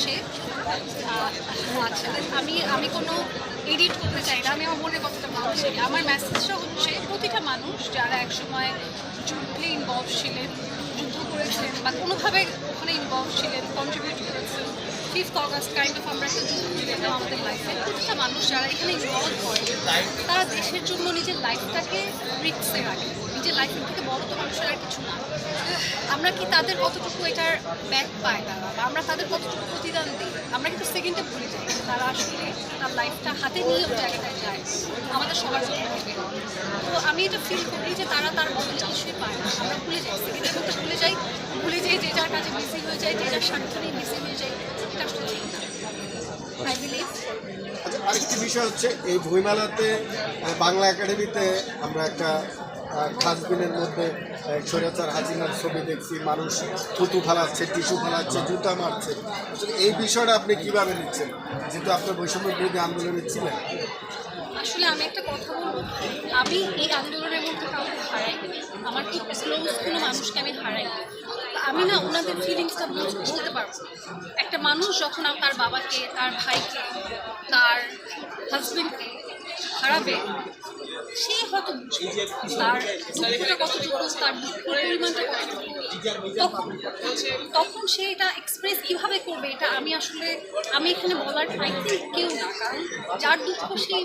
সে আহ, আচ্ছা আমি আমি কোনো এডিট করতে চাই না আমি আমার মনের কথাটা বলছি আমার মেসেজটা হচ্ছে প্রতিটা মানুষ যারা একসময় যুদ্ধে ইনভলভ ছিলেন যুদ্ধ করেছেন বা কোনোভাবে ওখানে ইনভলভ ছিলেন কন্ট্রিবিউট করেছেন ফিফথ অগস্ট কাইন্ড অফ আমরা একটা যুদ্ধ দিলাম আমাদের লাইফে প্রতিটা মানুষ যারা এখানে ইনভলভ করে তারা দেশের জন্য নিজের লাইফটাকে রিক্সে রাখে। নিজের লাইফের থেকে বড় তো মানুষের আর কিছু না। আমরা কি তাদের কতটুকু এটার ব্যাক পাই তারা আমরা তাদের কতটুকু প্রতিদান দিই? আমরা কিন্তু সেকেন্ডে ভুলে যাই। তারা আসলে তার লাইফটা হাতে নিয়ে ওই জায়গাটায় যায়। আমাদের সবার জন্য তো আমি এটা ফিল করি যে তারা তার বদলে কিছুই পায় না। আমরা ভুলে যাই সেকেন্ডের মধ্যে ভুলে যাই ভুলে যাই যে যার কাছে বিসি হয়ে যায়, যে যার স্বার্থ নিয়ে হয়ে যায়, এটা আসলে ঠিক না। আই বিলিভ আচ্ছা আরেকটি বিষয় হচ্ছে, এই বইমেলাতে বাংলা একাডেমিতে আমরা একটা আহ, খাসবিনের মধ্যে স্বৈরাচার হাসিনার ছবি দেখছি মানুষ থুতু ফালাচ্ছে টিস্যু ফালাচ্ছে জুতা মারছে। আসলে এই বিষয়টা আপনি কীভাবে নিচ্ছেন? যেহেতু আপনার বৈষম্য বিরোধী আন্দোলনে ছিলেন। আসলে আমি একটা কথা বলব। আমি এই আন্দোলনের মধ্যে কাউকে হারাই আমার খুব ক্লোজ কোনো মানুষকে আমি হারাই আমি না ওনাদের ফিলিংসটা বলতে পারব একটা মানুষ যখন তার বাবাকে তার ভাইকে তার হাজবেন্ডকে হারাবে, সে হয়তো তার তখন সে এটা এক্সপ্রেস কীভাবে করবে, এটা আমি আসলে, আমি এখানে বলার আই কেউ না যার দুঃখ সেই